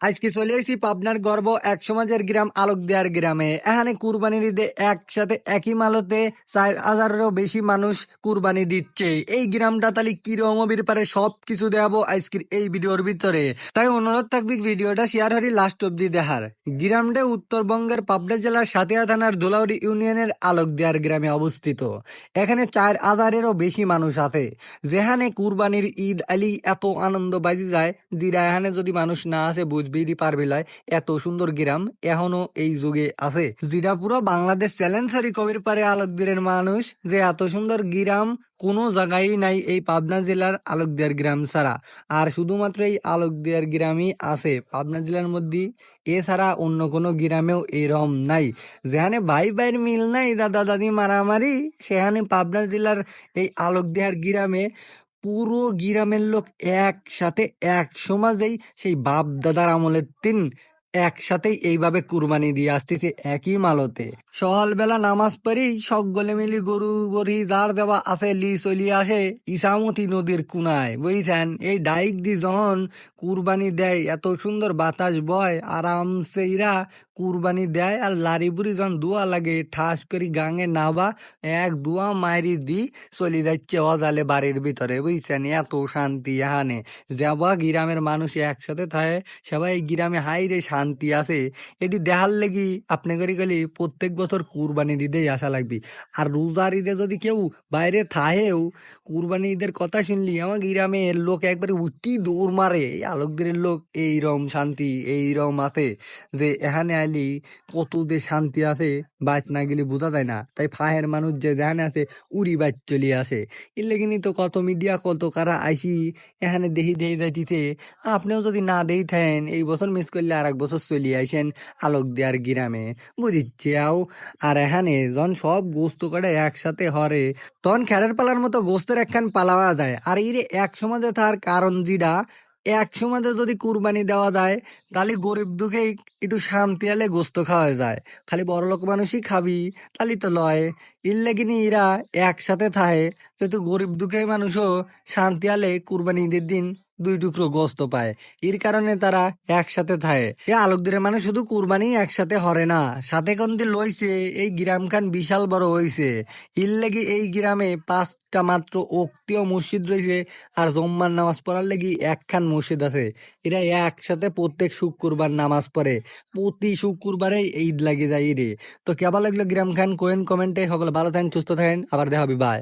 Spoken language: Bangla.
আজকে চলে এসেছি পাবনার গর্ব এক সমাজের গ্রাম আলোক দেয়ার গ্রামে। এখানে কুরবানির ঈদে একসাথে একই মালতে চার হাজারেরও বেশি মানুষ কুরবানি দিচ্ছে। এই গ্রামটা তাহলে কীরকম ব্যাপারে সব কিছু দেখাবো আজকের এই ভিডিওর ভিতরে। তাই অনুরোধ থাকবে ভিডিওটা শেয়ার হরি লাস্ট অব্দি দেখার। গ্রামটা উত্তরবঙ্গের পাবনা জেলার সাতিয়া থানার দোলাউরি ইউনিয়নের আলোক দেয়ার গ্রামে অবস্থিত। এখানে চার হাজারেরও বেশি মানুষ আছে। যেখানে কুরবানির ঈদ আলী এত আনন্দ বাজি যায়, যেটা এখানে যদি মানুষ না আছে বুঝবেই পারবে লয় এত সুন্দর গ্রাম এখনও এই যুগে আছে। যেটা পুরো বাংলাদেশ চ্যালেঞ্জ চ্যালেঞ্জারি কবির পারে আলোকদিরের মানুষ, যে এত সুন্দর গ্রাম কোনো জায়গায় নাই এই পাবনা জেলার আলোকদিয়ার গ্রাম ছাড়া। আর শুধুমাত্র এই আলোকদিয়ার গ্রামই আছে। পাবনা জেলার মধ্যে এছাড়া অন্য কোনো গ্রামেও এরম নাই। যেখানে ভাই ভাইয়ের মিল নাই, দাদা দাদি মারামারি, সেখানে পাবনা জেলার এই আলোকদিয়ার গ্রামে পুরো গ্রামের লোক একসাথে, এক সমাজেই সেই বাপ দাদার আমলের তিন একসাথেই এইভাবে কুরবানি দিয়ে আসতেছে একই মালতে। সকালবেলা নামাজ পড়েই সকলে মিলি গরু গরি যার দেওয়া আছে লি চলি আসে ইসামতি নদীর কুনায়, বুঝছেন? এই ডাইক দি যখন কুরবানি দেয়, এত সুন্দর বাতাস বয় আরামসে ইরা কুরবানি দেয় আর লারি বুড়ি যখন দোয়া লাগে, ঠাস করি গাঙে নাবা, এক দোয়া মারি দি চলে যাচ্ছে অজালে বাড়ির ভিতরে, বুঝছেন? এত শান্তি এখানে। যাবা গ্রামের মানুষ একসাথে থাকে, সবাই গ্রামে হাই রে শান্তি আছে। এটি দেখার লেগি আপনি করি গেলি প্রত্যেক বছর কুরবানি ঈদেই আসা লাগবে। আর রোজার ঈদে যদি কেউ বাইরে থাহেও, কুরবানি ঈদের কথা শুনলি, আমার গ্রামের লোক একবারে উঠি দৌড় মারে। এই আলোকদের লোক এইরম শান্তি, এইরম আছে যে এখানে আইলি কত যে শান্তি আছে, বাইচ না গেলে বোঝা যায় না। তাই ফাহের মানুষ যে যেখানে আছে, উড়ি বাইচ চলে আসে। এর লেগিনি তো কত মিডিয়া কত কারা আইসি, এখানে দেহি দেহি যাইতিতে আপনিও যদি না দেই থাকেন, এই বছর মিস করলে আর এক বছর চলে আইসেন আলোক দেয়ার গ্রামে। বুঝিচ্ছে আও? আর এখানে যখন সব গোস্ত করে একসাথে হরে, তখন খেরের পালার মতো গোস্তের একখান পালাওয়া যায়। আর এই রে এক সমাজে তার কারণ যেটা এক সময়তে যদি কুরবানি দেওয়া যায়, তাহলে গরিব দুঃখে একটু শান্তি আলে গোস্ত খাওয়া যায়। খালি বড় লোক মানুষই খাবি, তাহলে তো লয়। ইল্লেগিনি লেগিনি এরা একসাথে থাকে যেহেতু গরিব দুঃখে মানুষও শান্তি আলে কুরবানি ঈদের দিন দুই টুকরো গোস্ত পায়। এর কারণে তারা একসাথে থাকে এ আলোকদিনের মানে শুধু কুরবানি একসাথে হরে না। সাথে কন্দি লইছে, এই গ্রাম খান বিশাল বড় হইছে। এর লেগে এই গ্রামে পাঁচটা মাত্র অক্তীয় মসজিদ রয়েছে আর জম্মার নামাজ পড়ার লেগে একখান মসজিদ আছে। এরা একসাথে প্রত্যেক শুক্রবার নামাজ পড়ে। প্রতি শুক্রবারে ঈদ লাগে যায় রে। তো কেমন লাগল গ্রাম খান? কোয়েন কমেন্টে। সকলে ভালো থাকেন, সুস্থ থাকেন। আবার দেখা হবে, বাই।